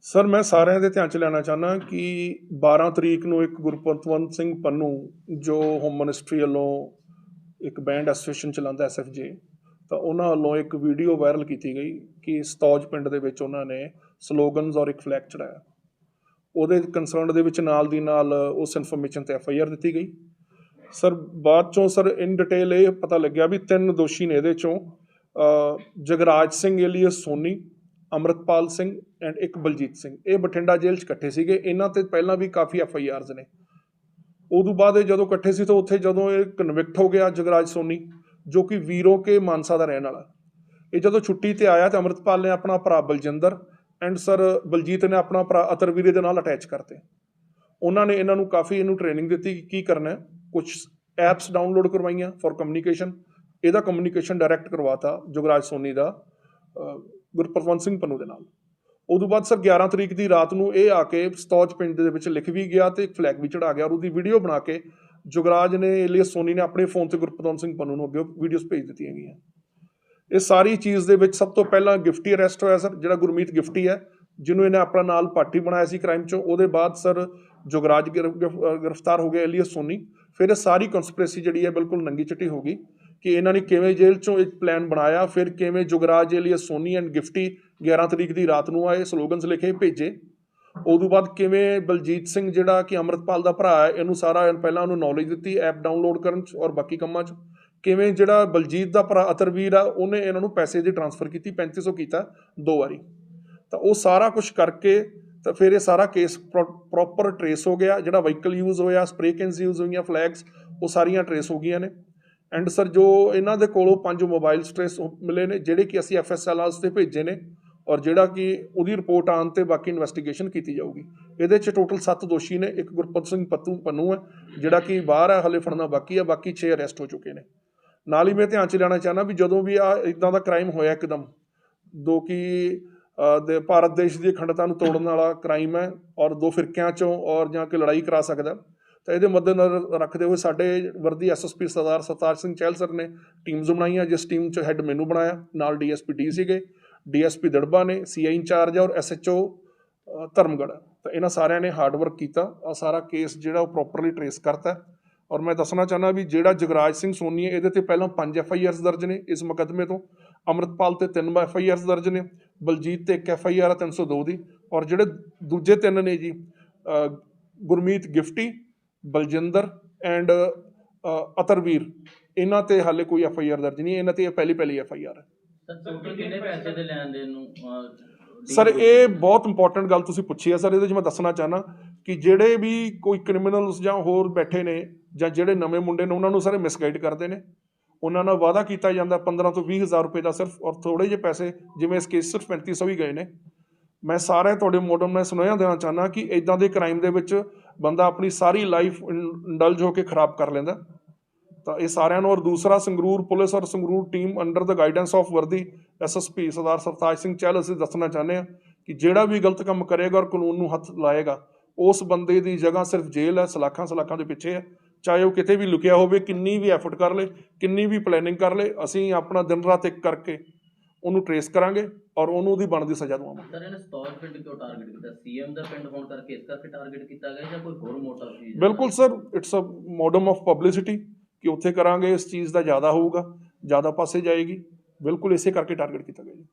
Sir, ਮੈਂ ਸਾਰਿਆਂ ਦੇ ਧਿਆਨ ਚ ਲੈਣਾ ਚਾਹਨਾ ਕਿ 12 ਤਰੀਕ ਨੂੰ ਇੱਕ ਗੁਰਪਤਵੰਤ ਸਿੰਘ ਪੰਨੂ, ਜੋ ਹੋਮ ਮਿਨਿਸਟਰੀ ਵੱਲੋਂ ਇੱਕ ਬੈਂਡ ਐਸੋਸੀਏਸ਼ਨ ਚਲਾਉਂਦਾ ਐਸਐਫਜੇ ਤਾਂ ਉਹਨਾਂ ਵੱਲੋਂ ਇੱਕ ਵੀਡੀਓ ਵਾਇਰਲ ਕੀਤੀ ਗਈ ਕਿ ਸਤੌਜ ਪਿੰਡ ਦੇ ਵਿੱਚ ਉਹਨਾਂ ਨੇ ਸਲੋਗਨਸ ਔਰ ਇੱਕ ਫਲੈਗ ਚੜਾਇਆ ਉਹਦੇ ਕੰਸਰਨ ਦੇ ਵਿੱਚ ਨਾਲ ਦੀ ਨਾਲ ਉਸ ਇਨਫੋਰਮੇਸ਼ਨ ਤੇ ਐਫਆਈਆਰ ਦਿੱਤੀ ਗਈ। ਸਰ, ਬਾਅਦ ਚੋਂ ਸਰ ਇਨ ਡਿਟੇਲ ਇਹ ਪਤਾ ਲੱਗਿਆ ਵੀ ਤਿੰਨ ਦੋਸ਼ੀ ਨੇ ਇਹਦੇ ਚੋਂ ਜਗਰਾਜ ਸਿੰਘ ਏਲੀਅਸ ਸੋਨੀ, ਅਮਰਤਪਾਲ ਸਿੰਘ ਐਂਡ ਇੱਕ ਬਲਜੀਤ ਸਿੰਘ। ਇਹ ਬਠਿੰਡਾ ਜੇਲ੍ਹ 'ਚ ਇਕੱਠੇ ਸੀਗੇ। ਇਹਨਾਂ ਤੇ ਪਹਿਲਾਂ ਵੀ ਕਾਫੀ ਐਫ ਆਈ ਆਰਜ਼ ਨੇ। ਉਦੋਂ ਬਾਅਦ ਇਹ ਜਦੋਂ ਇਕੱਠੇ ਸੀ ਤਾਂ ਉੱਥੇ ਜਦੋਂ ਇਹ ਕਨਵਿਕਟ ਹੋ ਗਿਆ ਜਗਰਾਜ ਸੋਨੀ, ਜੋ ਕਿ ਵੀਰੋ ਕੇ ਮਾਨਸਾ ਦਾ ਰਹਿਣ ਵਾਲਾ। ਇਹ ਜਦੋਂ ਛੁੱਟੀ ਤੇ ਆਇਆ ਤਾਂ ਅਮਰਤਪਾਲ ਨੇ ਆਪਣਾ ਭਰਾ ਬਲਜਿੰਦਰ ਐਂਡ ਸਰ ਬਲਜੀਤ ਨੇ ਆਪਣਾ ਭਰਾ ਅਤਰਵੀਰੇ ਦੇ ਨਾਲ ਅਟੈਚ ਕਰਤੇ। ਉਹਨਾਂ ਨੇ ਇਹਨਾਂ ਨੂੰ ਕਾਫੀ ਇਹਨੂੰ ਟ੍ਰੇਨਿੰਗ ਦਿੱਤੀ ਕਿ ਕੀ ਕਰਨਾ ਹੈ। ਕੁਝ ਐਪਸ ਡਾਊਨਲੋਡ ਕਰਵਾਈਆਂ ਫॉर ਕਮਿਊਨੀਕੇਸ਼ਨ ਇਹਦਾ ਕਮਿਊਨੀਕੇਸ਼ਨ ਡਾਇਰੈਕਟ ਕਰਵਾਤਾ ਜੁਗਰਾਜ ਸੋਨੀ ਦਾ ਅਹ, ਗੁਰਪ੍ਰਵੰਤ ਸਿੰਘ ਪੰਨੂ ਦੇ ਨਾਲ। ਉਦੋਂ ਬਾਅਦ ਸਰ 11 ਤਰੀਕ ਦੀ ਰਾਤ ਨੂੰ ਇਹ ਆ ਕੇ ਸਤੌਜ ਪਿੰਡ ਦੇ ਵਿੱਚ ਲਿਖ ਵੀ ਗਿਆ ਤੇ ਇੱਕ ਫਲੈਗ ਵੀ ਚੜਾ ਗਿਆ ਔਰ ਉਹਦੀ ਵੀਡੀਓ ਬਣਾ ਕੇ ਜੁਗਰਾਜ ਨੇ ਇਲੀਅਸ ਸੋਨੀ ਨੇ ਆਪਣੇ ਫੋਨ ਤੇ ਗੁਰਪ੍ਰਵੰਤ ਸਿੰਘ ਪੰਨੂ ਨੂੰ ਅੱਗੇ ਵੀਡੀਓਜ਼ ਭੇਜ ਦਿੱਤੀਆਂ ਗਈਆਂ। ਇਹ ਸਾਰੀ ਚੀਜ਼ ਦੇ ਵਿੱਚ ਸਭ ਤੋਂ ਪਹਿਲਾਂ ਗਿਫਟੀ ਅਰੈਸਟ ਹੋਇਆ ਸਰ ਜਿਹੜਾ ਗੁਰਮੀਤ ਗਿਫਟੀ ਹੈ ਜਿਹਨੂੰ ਇਹਨੇ ਆਪਣਾ ਨਾਲ ਪਾਰਟੀ ਬਣਾਇਆ ਸੀ ਕ੍ਰਾਈਮ ਚੋਂ ਉਹਦੇ ਬਾਅਦ ਸਰ ਜੁਗਰਾਜ ਗਿਰ- ਗਿਰ- ਗ੍ਰਿਫਤਾਰ ਹੋ ਗਿਆ ਇਲੀਅਸ ਸੋਨੀ। ਫਿਰ ਇਹ ਸਾਰੀ ਕਨਸਪੀਰੇਸੀ ਜਿਹੜੀ ਹੈ ਬਿਲਕੁਲ ਨੰਗੀ ਚਿੱਟੀ ਹੋ ਗਈ। ਕਿ ਇਹਨਾਂ ਨੇ ਕਿਵੇਂ ਜੇਲ੍ਹ ਚੋਂ ਇੱਕ ਪਲਾਨ ਬਣਾਇਆ, ਫਿਰ ਕਿਵੇਂ ਜੁਗਰਾਜ ਇਲੀਅਸ ਸੋਨੀ ਐਂਡ ਗਿਫਟੀ 11 ਤਰੀਕ ਦੀ ਰਾਤ ਨੂੰ ਆਏ, ਸਲੋਗਨਸ ਲਿਖੇ, ਭੇਜੇ। ਉਦੋਂ ਬਾਅਦ ਕਿਵੇਂ ਬਲਜੀਤ ਸਿੰਘ ਜਿਹੜਾ ਕਿ ਅਮਰਤਪਾਲ ਦਾ ਭਰਾ ਹੈ, ਇਹਨੂੰ ਸਾਰਾ ਪਹਿਲਾਂ ਉਹਨੂੰ ਨੌਲੇਜ ਦਿੱਤੀ ਐਪ ਡਾਊਨਲੋਡ ਕਰਨ ਚ ਔਰ ਬਾਕੀ ਕੰਮਾਂ ਚ। ਕਿਵੇਂ ਜਿਹੜਾ ਬਲਜੀਤ ਦਾ ਭਰਾ ਅਤਰਵੀਰ ਆ, ਉਹਨੇ ਇਹਨਾਂ ਨੂੰ ਪੈਸੇ ਦੀ ਟ੍ਰਾਂਸਫਰ ਕੀਤੀ 3500 ਕੀਤਾ ਦੋ ਵਾਰੀ। ਤਾਂ ਉਹ ਸਾਰਾ ਕੁਝ ਕਰਕੇ ਤਾਂ ਫਿਰ ਇਹ ਸਾਰਾ ਕੇਸ ਪ੍ਰੋਪਰ ਟਰੇਸ ਹੋ ਗਿਆ, ਜਿਹੜਾ ਵਹੀਕਲ ਯੂਜ਼ ਹੋਇਆ ਸਪਰੇ ਕੈਨਸ ਯੂਜ਼ ਹੋਈਆਂ ਫਲੈਗਸ ਉਹ ਸਾਰੀਆਂ ਟਰੇਸ ਹੋ ਗਈਆਂ ਨੇ। ਐਂਡ ਸਰ ਜੋ ਇਹਨਾਂ ਦੇ ਕੋਲੋਂ ਪੰਜ ਮੋਬਾਈਲ ਟਰੇਸ ਮਿਲੇ ਨੇ, ਜਿਹੜੇ ਕਿ ਅਸੀਂ ਐਫਐਸਐਲ 'ਤੇ ਭੇਜੇ ਨੇ ਔਰ ਜਿਹੜਾ ਕਿ ਉਹਦੀ ਰਿਪੋਰਟ ਆਉਣ ਤੇ ਬਾਕੀ ਇਨਵੈਸਟੀਗੇਸ਼ਨ ਕੀਤੀ ਜਾਊਗੀ। ਇਹਦੇ 'ਚ ਟੋਟਲ 7 ਦੋਸ਼ੀ ਨੇ, ਇੱਕ ਗੁਰਪ੍ਰੀਤ ਸਿੰਘ ਪੱਤੂ, ਪੰਨੂ ਹੈ, ਜਿਹੜਾ ਕਿ ਬਾਹਰ ਹੈ, ਹਲੇ ਫੜਨਾ ਬਾਕੀ ਹੈ, ਬਾਕੀ 6 ਅਰੈਸਟ ਹੋ ਚੁੱਕੇ ਨੇ। ਨਾਲ ਹੀ ਮੈਂ ਧਿਆਨ 'ਚ ਲੈਣਾ ਚਾਹਨਾ ਵੀ ਜਦੋਂ ਵੀ ਆ ਇਦਾਂ ਦਾ ਕ੍ਰਾਈਮ ਹੋਇਆ ਇੱਕਦਮ, ਦੋ ਕਿ ਦੇ ਭਾਰਤ ਦੇਸ਼ ਦੀ ਅਖੰਡਤਾ ਨੂੰ ਤੋੜਨ ਵਾਲਾ ਕ੍ਰਾਈਮ ਹੈ ਔਰ ਦੋ ਫਿਰਕਿਆਂ ਚੋਂ ਔਰ ਜਾਂ ਕਿ ਲੜਾਈ ਕਰਾ ਸਕਦਾ ਤਾਂ ਇਹਦੇ ਮੱਦੇਨਜ਼ਰ ਰੱਖਦੇ ਹੋਏ ਸਾਡੇ ਵਰਦੀ ਐਸਐਸਪੀ ਸਰਦਾਰ ਸਰਤਾਜ ਸਿੰਘ ਚਹਿਲ ਸਰ ਨੇ ਟੀਮਸ ਬਣਾਈਆਂ, ਜਿਸ ਟੀਮ 'ਚ ਹੈੱਡ ਮੈਨੂੰ ਬਣਾਇਆ, ਨਾਲ ਡੀਐਸਪੀ ਡੀ ਸੀਗੇ, ਡੀਐਸਪੀ ਦੜਬਾ ਨੇ ਸੀਆਈ ਇੰਚਾਰਜ ਔਰ ਐਸਐਚਓ ਧਰਮਗੜ੍ਹ। ਤਾਂ ਇਹਨਾਂ ਸਾਰਿਆਂ ਨੇ ਹਾਰਡ ਵਰਕ ਕੀਤਾ ਆ ਸਾਰਾ ਕੇਸ ਜਿਹੜਾ ਉਹ ਪ੍ਰੋਪਰਲੀ ਟਰੇਸ ਕਰਤਾ ਔਰ ਮੈਂ ਦੱਸਣਾ ਚਾਹੁੰਦਾ ਵੀ ਜਿਹੜਾ ਜਗਰਾਜ ਸਿੰਘ ਸੋਨੀ ਹੈ, ਇਹਦੇ ਤੇ ਪਹਿਲਾਂ 5 ਐਫ ਆਈ ਆਰਸ ਦਰਜ ਨੇ ਇਸ ਮੁਕੱਦਮੇ ਤੋਂ। ਅਮਰਤਪਾਲ ਤੇ 3 ਐਫ ਆਈ ਆਰਸ ਦਰਜ ਨੇ, ਬਲਜੀਤ ਤੇ ਇੱਕ ਐਫ ਆਈ ਆਰ ਹੈ 302 ਦੀ ਔਰ ਜਿਹੜੇ ਦੂਜੇ ਤਿੰਨ ਨੇ ਜੀ ਗੁਰਮੀਤ ਗਿਫਟੀ ਬਲਜਿੰਦਰ ਐਂਡ ਅਤਰਵੀਰ ਇਹਨਾਂ ਤੇ ਹਾਲੇ ਕੋਈ ਐਫ ਆਈ ਆਰ ਦਰਜ ਨਹੀਂ ਇਹਨਾਂ ਤੇ ਇਹ ਪਹਿਲੀ ਪਹਿਲੀ ਐਫ ਆਈ ਆਰ ਹੈ। ਸਰ ਟੋਟਲ ਕਿੰਨੇ ਪੈਸੇ ਦੇ ਲੈਣ ਦੇਣ ਨੂੰ ਅਹ, ਸਰ deal ਇਹ ਬਹੁਤ ਇੰਪੋਰਟੈਂਟ ਗੱਲ ਤੁਸੀਂ ਪੁੱਛੀ ਹੈ ਸਰ ਇਹਦੇ ਵਿੱਚ ਮੈਂ ਦੱਸਣਾ ਚਾਹਨਾ ਕਿ ਜਿਹੜੇ ਵੀ ਕੋਈ ਕ੍ਰਿਮੀਨਲਸ ਜਾਂ ਹੋਰ ਬੈਠੇ ਨੇ ਜਾਂ ਜਿਹੜੇ ਨਵੇਂ ਮੁੰਡੇ ਨੇ ਉਹਨਾਂ ਨੂੰ ਸਾਰੇ ਮਿਸਗਾਈਡ ਕਰਦੇ ਨੇ। ਉਹਨਾਂ ਨਾਲ ਵਾਅਦਾ ਕੀਤਾ ਜਾਂਦਾ 15 ਤੋਂ 20 ਹਜ਼ਾਰ ਰੁਪਏ ਦਾ ਸਿਰਫ ਔਰ ਥੋੜੇ ਜਿਹੇ ਪੈਸੇ ਜਿਵੇਂ ਇਸ ਕੇਸ ਸਿਰਫ 3500 ਹੀ ਗਏ ਨੇ। ਮੈਂ ਸਾਰੇ ਤੁਹਾਡੇ ਮੋਡਮ ਨਾਲ ਸੁਨੇਹਾ ਦੇਣਾ ਚਾਹਨਾ ਕਿ ਇਦਾਂ ਦੇ ਕ੍ਰਾਈਮ ਦੇ ਵਿੱਚ ਬੰਦਾ ਆਪਣੀ ਸਾਰੀ ਲਾਈਫ ਇੰਡਲਜ ਹੋ ਕੇ ਖਰਾਬ ਕਰ ਲੈਂਦਾ। ਤਾਂ ਇਹ ਸਾਰਿਆਂ ਨੂੰ, ਔਰ ਦੂਸਰਾ ਸੰਗਰੂਰ ਪੁਲਿਸ ਔਰ Sangrur team under the guidance of worthy SSP Sardar Sartaj Singh Chahal ਅਸੀਂ ਦੱਸਣਾ ਚਾਹੁੰਦੇ ਹਾਂ ਕਿ ਜਿਹੜਾ ਵੀ ਗਲਤ ਕੰਮ ਕਰੇਗਾ ਔਰ ਕਾਨੂੰਨ ਨੂੰ ਹੱਥ ਲਾਏਗਾ, ਉਸ ਬੰਦੇ ਦੀ ਜਗ੍ਹਾ ਸਿਰਫ ਜੇਲ੍ਹ ਹੈ, ਸਲਾਖਾਂ ਸਲਾਖਾਂ ਦੇ ਪਿੱਛੇ ਹੈ। ਚਾਹੇ ਉਹ ਕਿਤੇ ਵੀ ਲੁਕਿਆ ਹੋਵੇ, ਕਿੰਨੀ ਵੀ ਐਫਰਟ ਕਰ ਲੇ, ਕਿੰਨੀ ਵੀ ਪਲੈਨਿੰਗ ਕਰ ਲੇ, ਅਸੀਂ ਆਪਣਾ ਦਿਨ ਰਾਤ ਇੱਕ ਕਰਕੇ ਉਹਨੂੰ ਟਰੇਸ ਕਰਾਂਗੇ ਔਰ ਉਹਨੂੰ ਉਹਦੀ ਬਣਦੀ ਸਜ਼ਾ ਦਵਾਵਾਂਗੇ ਸਰ ਇਹਨੇ ਸਤੌਜ ਪਿੰਡ ਕਿਉਂ ਟਾਰਗੇਟ ਕੀਤਾ? ਸੀਐਮ ਦਾ ਪਿੰਡ ਹੋਣ ਕਰਕੇ ਇਸ ਕਰਕੇ ਟਾਰਗੇਟ ਕੀਤਾ ਗਿਆ ਜਾਂ ਕੋਈ ਹੋਰ ਮੋਟਿਵ ਸੀ? ਬਿਲਕੁਲ sir it's uh mode of publicity ਕਿ ਉੱਥੇ ਕਰਾਂਗੇ ਇਸ ਚੀਜ਼ ਦਾ ਜ਼ਿਆਦਾ ਹੋਊਗਾ ਜ਼ਿਆਦਾ ਪਾਸੇ ਜਾਏਗੀ। ਬਿਲਕੁਲ ਇਸੇ ਕਰਕੇ ਟਾਰਗੇਟ ਕੀਤਾ ਗਿਆ ਜੀ।